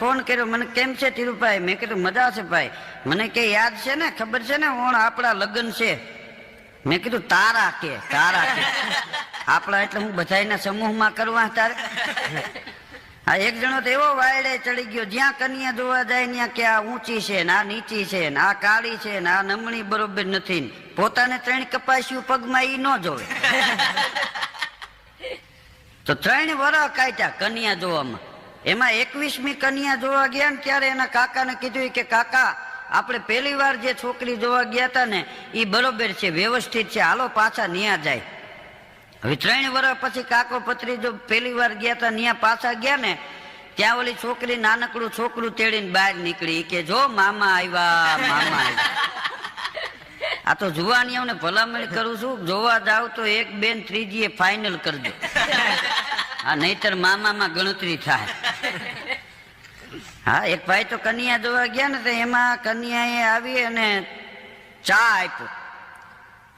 Phone કર્યો, મને કેમ છે ધીરુભાઈ મેં કીધું, મજા છે ભાઈ. મને કે, યાદ છે ને? ખબર છે ને? ઓણ આપણા લગ્ન છે. મેં કીધું, તારા કે તારા કે. આપણા એટલે હું બધાયના સમૂહમાં કરવા તારે. આ એક જણો તો એવો વાયડે ચડી ગયો, જ્યાં કન્યા જોવા જાય, ત્યાં કે આ ઊંચી છે ને, આ નીચી છે ને, આ કાળી છે ને, આ નમણી બરોબર નથી પોતાને ત્રણ કપાસ્યું પગમાં ઈ ન જોવે. તો ત્રણ વર કાઢ્યા કન્યા જોવામાં. એમાં એકવીસમી કન્યા જોવા ગયા ને ત્યારે એના કાકાને કીધું કે, કાકા, આપણે પહેલી વાર જે છોકરી જોવા ગયા હતા ને એ બરોબર છે, વ્યવસ્થિત છે, હાલો પાછા ન્યા જાય. હવે ત્રણ વર્ષ પછી કાકો પત્રી જો પહેલી વાર ગયા હતા ન્યા પાછા ગયા ને, ત્યાં ઓલી છોકરી નાનકડું છોકરું તેડીને બહાર નીકળી. કે, જો મામા આવ્યા મામા આવ્યા. આ તો જુવાનીઓને ભલામણ કરું છું, જોવા જાવ તો એક બેન ત્રીજી એ ફાઇનલ કરજો. આ નહીતર મામામાં ગણતરી થાય. હા એક ભાઈ તો કન્યા જોવા ગયા ને તો એમાં કન્યાએ આવી અને ચા આપ્યો.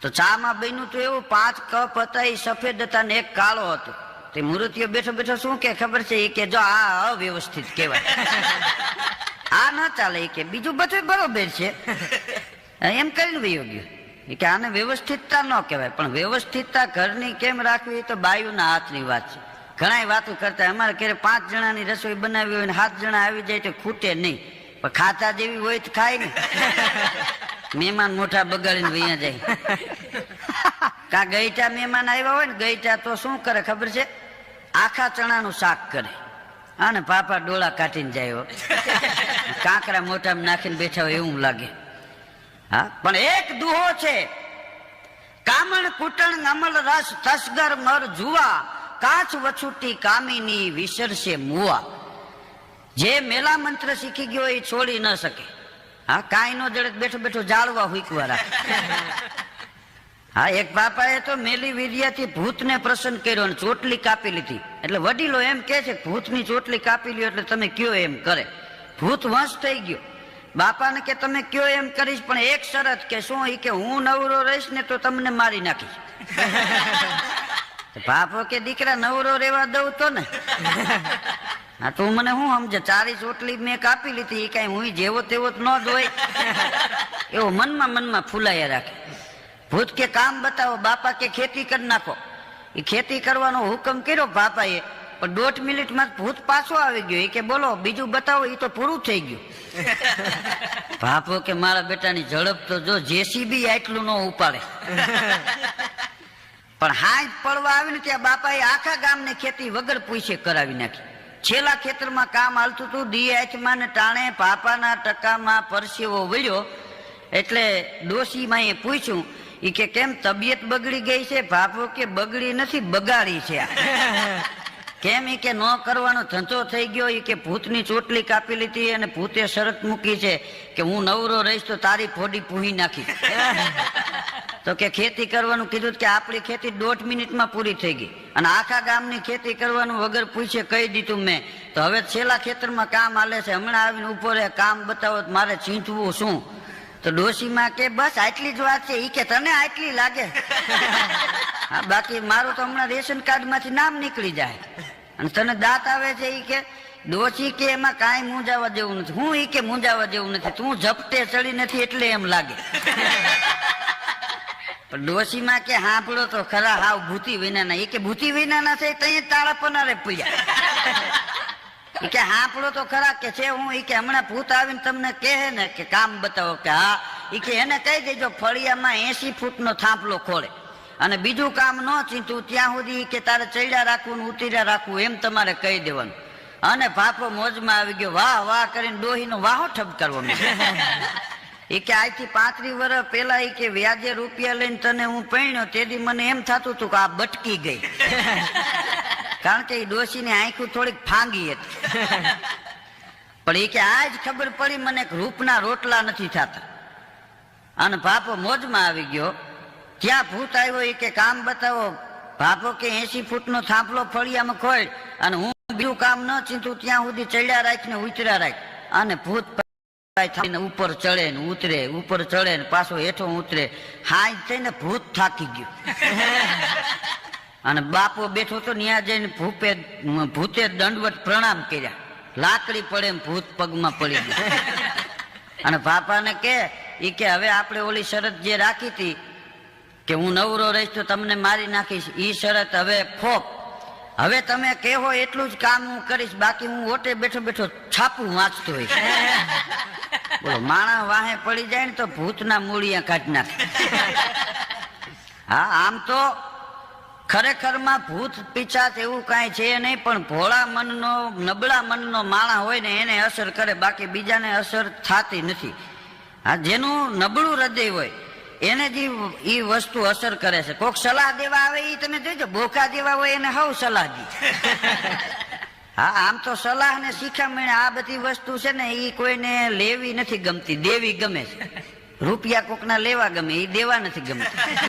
તો ચામાં બન્યું તો એવું પાંચ કપ હતા એ સફેદ હતા ને એક કાળો હતો. તે મૂર્તિઓ બેઠો બેઠો શું કે ખબર છે? એ કે જો આ અવ્યવસ્થિત કહેવાય. આ ના ચાલે એ કે બીજું બધું બરોબર છે. એમ કરીને વયો ગયો. એ કે આને વ્યવસ્થિતતા ન કહેવાય પણ વ્યવસ્થિતતા ઘરની કેમ રાખવી એ તો બાયુના હાથની વાત છે. ઘણા વાતો કરતા અમારે ક્યારે પાંચ જણાની રસોઈ બનાવી હોય ને સાત જણા આવી જાય તો ખૂટે નહીં. પણ ખાતા જેવી હોય તો ખાય ને. મહેમાન મોટા બગાડીને વૈયા જાય. કા ગઈટા મહેમાન આવ્યા હોય ને ગઈટા તો શું કરે ખબર છે? આખા ચણાનું શાક કરે. અને પાપા ડોળા કાઢીને જાય. કાંકરા મોટામાં નાખીને બેઠા હોય એવું લાગે. હા પણ એક દુહો છે. કામણ કુટણ અમલ રસ તસગર મર જુવા. કાચ વછુટી કામીની વિસરશે મુવા. જે મેલા મંત્ર શીખી ગયો એ છોડી ન શકે. હા, કાંઈ નો જડે બેઠો બેઠો જાળવા હુકવા રાખે. હા, એક બાપાએ તો મેલી વિદ્યાથી ભૂતને પ્રસન્ન કર્યો અને ચોટલી કાપી લીધી. એટલે વડીલો એમ કે છે, ભૂતની ચોટલી કાપી લ્યો એટલે તમે કયો એમ કરે. ભૂત વંશ થઈ ગયો. બાપાને કે, તમે કયો એમ કરીશ, પણ એક શરત કે શું એ કે, હું નવરો રહીશ ને તો તમને મારી નાખીશ. બાપો કે દીકરા નવરો રેવા દઉં તો ને. હા તું મને શું સમજે? ચારી ચોટલી મેં કાપી લીધી એ કઈ હું જેવો તેવો જ ન જ હોય એવો મનમાં મનમાં ફૂલાયા રાખે. ભૂત કે કામ બતાવો બાપા કે ખેતી કરી નાખો. એ ખેતી કરવાનો હુકમ કર્યો બાપાએ પણ દોઢ મિનિટમાં ભૂત પાછો આવી ગયો. એ કે બોલો બીજું બતાવો એ તો પૂરું થઈ ગયું. બાપો કે મારા બેટાની ઝડપ તો જો જેસીબી આટલું ન ઉપાડે. પણ હાજ પડવા આવીને ત્યાં બાપાએ આખા ગામને ખેતી વગર પૂછે કરાવી નાખી. છેલ્લા ખેતરમાં કામ હાલતું હતું, ડીએચમાં ને ટાણે પાપાના ટકામાં પરસેવો વળ્યો. એટલે ડોશીમાં એ પૂછ્યું, ઈ કે કેમ તબિયત બગડી ગઈ છે? બાપો કે બગડી નથી, બગાડી છે. કેમ એ કે ન કરવાનો ધંધો થઈ ગયો? એ કે ભૂતની ચોટલી કાપી લીધી અને ભૂતે શરત મૂકી છે કે હું નવરો રહીશ તો તારી ફોડી પૂહી નાખી. તો કે ખેતી કરવાનું કીધું કે આપણી ખેતી દોઢ મિનિટમાં પૂરી થઈ ગઈ. અને આખા ગામની ખેતી કરવાનું વગર પૂછે કહી દીધું મેં. તો હવે છેલ્લા ખેતરમાં કામ હાલે છે. હમણાં આવીને ઊભો રહે કામ બતાવો તો મારે ચીંચવું શું? તો ડોશીમાં કે બસ આટલી જ વાત છે. એ કે તને આટલી લાગે? હા બાકી મારું તો હમણાં રેશન કાર્ડમાંથી નામ નીકળી જાય. અને તને દાંત આવે છે એ કે ડોશી કે એમાં કાંઈ મૂંઝાવા જેવું નથી. હું ઈ કે મૂંઝાવા જેવું નથી. તું ઝપટે ચડી નથી એટલે એમ લાગે. પણ ડોશીમાં કે હાંપડો તો ખરા હાવ ભૂતી વિનાના. એ કે ભૂતી વિનાના છે, તઈ તાળા પનારે કે હાંપડો તો ખરા કે છે હું એ કે હમણાં ભૂત આવીને તમને કહે ને કે કામ બતાવો કે હા. ઈ કે એને કહી દેજો, ફળિયામાં એસી ફૂટનો થાંભલો ખોળે. અને બીજું કામ ન ચીંતું, ત્યાં સુધી કે તારે ચડ્યા રાખવું ને ઉતર્યા રાખવું, એમ તમારે કહી દેવાનું. અને ભાપો મોજમાં આવી ગયો, વાહ વાહ કરીને ડોહીનો વાહો ઠપકારવો એ કે આજથી પાંત્રીસ વર્ષ પહેલા એ કે વ્યાજે રૂપિયા લઈને તને હું પહેણ્યો તેથી મને એમ થતું હતું કે આ બટકી ગઈ. કારણ કે એ ડોશીની આંખું થોડીક ફાંગી હતી. પણ એ કે આજ ખબર પડી મને રૂપના રોટલા નથી થતા. અને બાપો મોજમાં આવી ગયો. ક્યાં ભૂત આવ્યો એ કે કામ બતાવો. બાપો કે એસી ફૂટનો થાંભલો ફળિયામાં ખોય અને હું બીજું કામ ન ચીંતું ત્યાં સુધી ચડ્યા રાખીને ઉતર્યા રાખ. અને ભૂત થઈને ઉપર ચડે ને ઉતરે, ઉપર ચડે ને પાછો હેઠો ઉતરે. હાઈ થઈને ભૂત થાકી ગયું. અને બાપો બેઠો તો ન્યા જઈને ભૂપે, ભૂતે દંડવત પ્રણામ કર્યા. લાકડી પડે એમ ભૂત પગમાં પડી ગયું. અને બાપાને કે, ઈ કે હવે આપણે ઓલી શરત જે રાખી હતી કે હું નવરો રહીશ તો તમને મારી નાખીશ. ઈ શરત હવે ફોપ. હવે તમે કહેવો એટલું જ કામ હું કરીશ, બાકી હું ઓટે બેઠો બેઠો છાપું વાંચતો હોઈશ. બોલો, માણા વાહે પડી જાય ને તો ભૂતના મૂળિયા કાઢી નાખે. હા, આમ તો ખરેખરમાં ભૂત પિચાચ એવું કાંઈ છે નહીં, પણ ભોળા મનનો, નબળા મનનો માણા હોય ને એને અસર કરે, બાકી બીજાને અસર થતી નથી. હા, જેનું નબળું હૃદય હોય એને જે એ વસ્તુ અસર કરે છે. કોક સલાહ દેવા આવે એ તમે જોઈજો બોકા દેવા હોય એને હવ સલાહ દી. હા આમ તો સલાહ ને શિખામણ આ બધી વસ્તુ છે ને એ કોઈને લેવી નથી ગમતી દેવી ગમે છે. રૂપિયા કોકના લેવા ગમે એ દેવા નથી ગમતી.